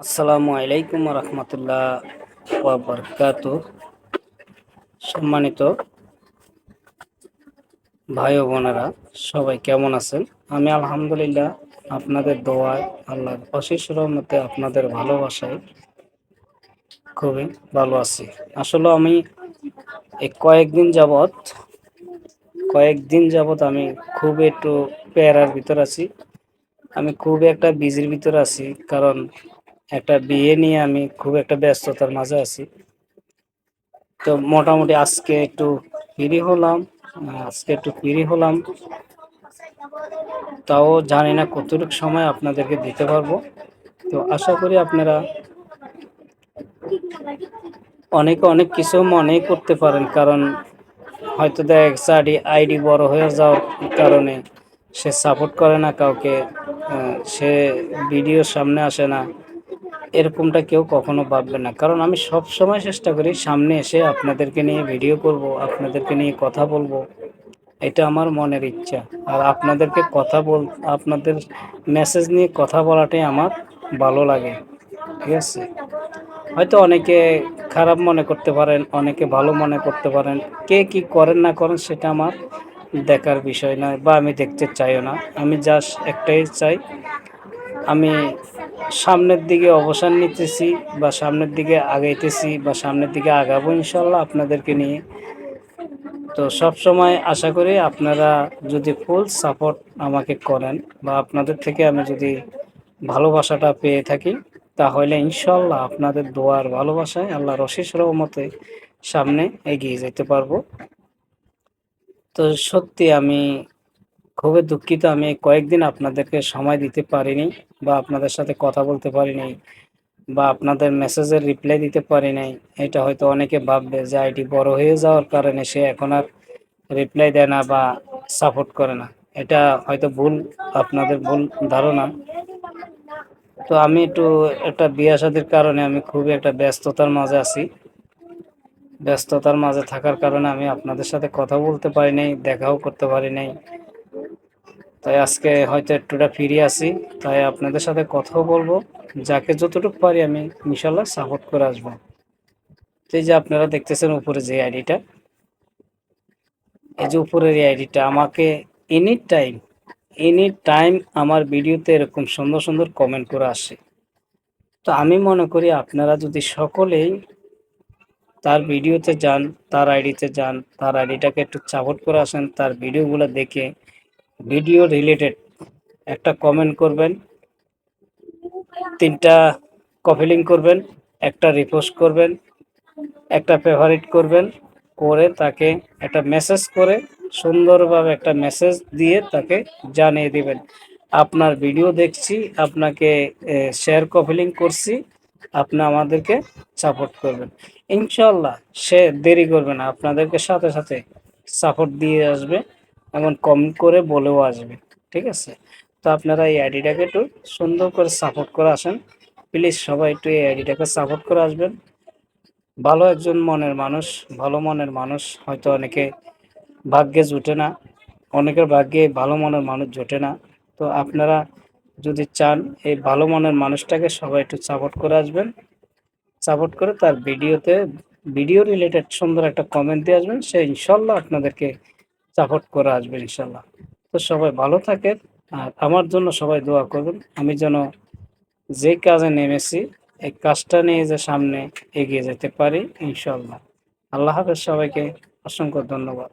আসসালামু আলাইকুম রহমতুল্লাহ বরকাত সম্মানিত ভাই বোনেরা, সবাই কেমন আছেন? আমি আলহামদুলিল্লাহ আপনাদের দোয়ায়, আল্লাহর অশেষ রহমতে আপনাদের ভালোবাসায় খুবই ভালো আছি। আসলে আমি এই কয়েকদিন যাবৎ কয়েকদিন যাবৎ আমি খুব একটু প্যারার ভিতর আছি। আমি খুব একটা বিজির ভিতর আছি, কারণ একটা বিয়ে নিয়ে আমি খুব একটা ব্যস্ততার মাঝে আছি। তো মোটামুটি আজকে একটু ফ্রি হলাম, আজকে একটু ফ্রি হলাম। তাও জানি না কতটুকু সময় আপনাদেরকে দিতে পারব। তো আশা করি আপনারা অনেকে, অনেক কিছু মনে করতে পারেন, কারণ হয়তো দেখ আইডি আইডি বড় হয়ে যাওয়ার কারণে সে সাপোর্ট করে না কাউকে সে ভিডিওর সামনে আসে না। এরকমটা কেউ কখনো ভাববে না। কারণ আমি সব সময় চেষ্টা করি সামনে এসে আপনাদেরকে নিয়ে ভিডিও করব, আপনাদেরকে নিয়ে কথা বলব। এটা আমার মনের ইচ্ছা। আর আপনাদেরকে কথা বল, আপনাদের মেসেজ নিয়ে কথা বলাটাই আমার ভালো লাগে। ঠিক আছে? হয়তো অনেকে খারাপ মনে করতে পারেন, অনেকে ভালো মনে করতে পারেন। কে কি করেন না করেন সেটা আমার দেখার বিষয় নয় বা আমি দেখতে চাইও না। আমি জাস্ট একটাই চাই, আমি সামনের দিকে অবসান নিতেছি বা সামনের দিকে আগাইতেছি বা সামনের দিকে আগাবো ইনশাল্লাহ আপনাদেরকে নিয়ে। তো সব সময় আশা করি আপনারা যদি ফুল সাপোর্ট আমাকে করেন বা আপনাদের থেকে আমি যদি ভালোবাসাটা পেয়ে থাকি, তাহলে ইনশাল্লাহ আপনাদের দোয়ার ভালোবাসায় আল্লাহ রশিস রহমতে সামনে এগিয়ে যেতে পারব। তো সত্যি আমি খুবই দুঃখিত, আমি কয়েকদিন আপনাদেরকে সময় দিতে পারিনি বা আপনাদের সাথে কথা বলতে পারিনি বা আপনাদের মেসেজের রিপ্লাই দিতে পারি নাই এটা হয়তো অনেকে ভাববে যে আইটি বড় হয়ে যাওয়ার কারণে সে এখন আর রিপ্লাই দেয় না বা সাপোর্ট করে না। এটা হয়তো ভুল, আপনাদের ভুল ধারণা। তো আমি একটু একটা বিয়া শাদির কারণে আমি খুবই একটা ব্যস্ততার মাঝে আছি। ব্যস্ততার মাঝে থাকার কারণে আমি আপনাদের সাথে কথা বলতে পারি নাই দেখাও করতে পারি নাই তাই আজকে হয়তো একটুটা ফিরে আসি। তাই আপনাদের সাথে কথাও বলব। যাকে যতটুকু পারি আমি ইনশাল্লাহ সাপোর্ট করে আসব। এই যে আপনারা দেখতেছেন উপরে যে আইডিটা এই যে উপরের এই আইডিটা আমাকে এনি টাইম এনি টাইম আমার ভিডিওতে এরকম সুন্দর সুন্দর কমেন্ট করে আসে। তো আমি মনে করি আপনারা যদি সকলেই তার ভিডিওতে যান, তার আইডিতে যান, তার আইডিটাকে একটু সাপোর্ট করে আসেন, তার ভিডিওগুলো দেখে ভিডিও রিলেটেড একটা কমেন্ট করবেন, তিনটা কফিলিং করবেন, একটা রিপোস্ট করবেন, একটা ফেভারিট করবেন, করে তাকে একটা মেসেজ করে সুন্দরভাবে একটা মেসেজ দিয়ে তাকে জানিয়ে দিবেন। আপনার ভিডিও দেখছি, আপনাকে শেয়ার কফিলিং করছি, আপনি আমাদেরকে সাপোর্ট করবেন। ইনশাল্লাহ সে দেরি করবে না, আপনাদেরকে সাথে সাথে সাপোর্ট দিয়ে আসবে। এমন কম করে বলেও আসবে, ঠিক আছে? তো আপনারা এই আইডিটাকে একটু সুন্দর করে সাপোর্ট করে আসেন। প্লিজ সবাই একটু এই আইডিটাকে সাপোর্ট করে আসবেন। ভালো একজন মনের মানুষ, ভালো মনের মানুষ হয়তো অনেকে ভাগ্যে জুটে না, অনেকের ভাগ্যে ভালো মনের মানুষ জোটে না। তো আপনারা যদি চান এই ভালো মনের মানুষটাকে সবাই একটু সাপোর্ট করে আসবেন। সাপোর্ট করে তার ভিডিওতে ভিডিও রিলেটেড সুন্দর একটা কমেন্ট দিয়ে আসবেন। সে ইনশাল্লাহ আপনাদেরকে সাপোর্ট করে আসবে ইনশাল্লাহ। তো সবাই ভালো থাকেন, আর আমার জন্য সবাই দোয়া করবেন। আমি যেন যে কাজে নেমেছি, এই কাজটা নিয়ে যে সামনে এগিয়ে যেতে পারি ইনশাল্লাহ। আল্লাহ হাফেজ সবাইকে অসংখ্য ধন্যবাদ।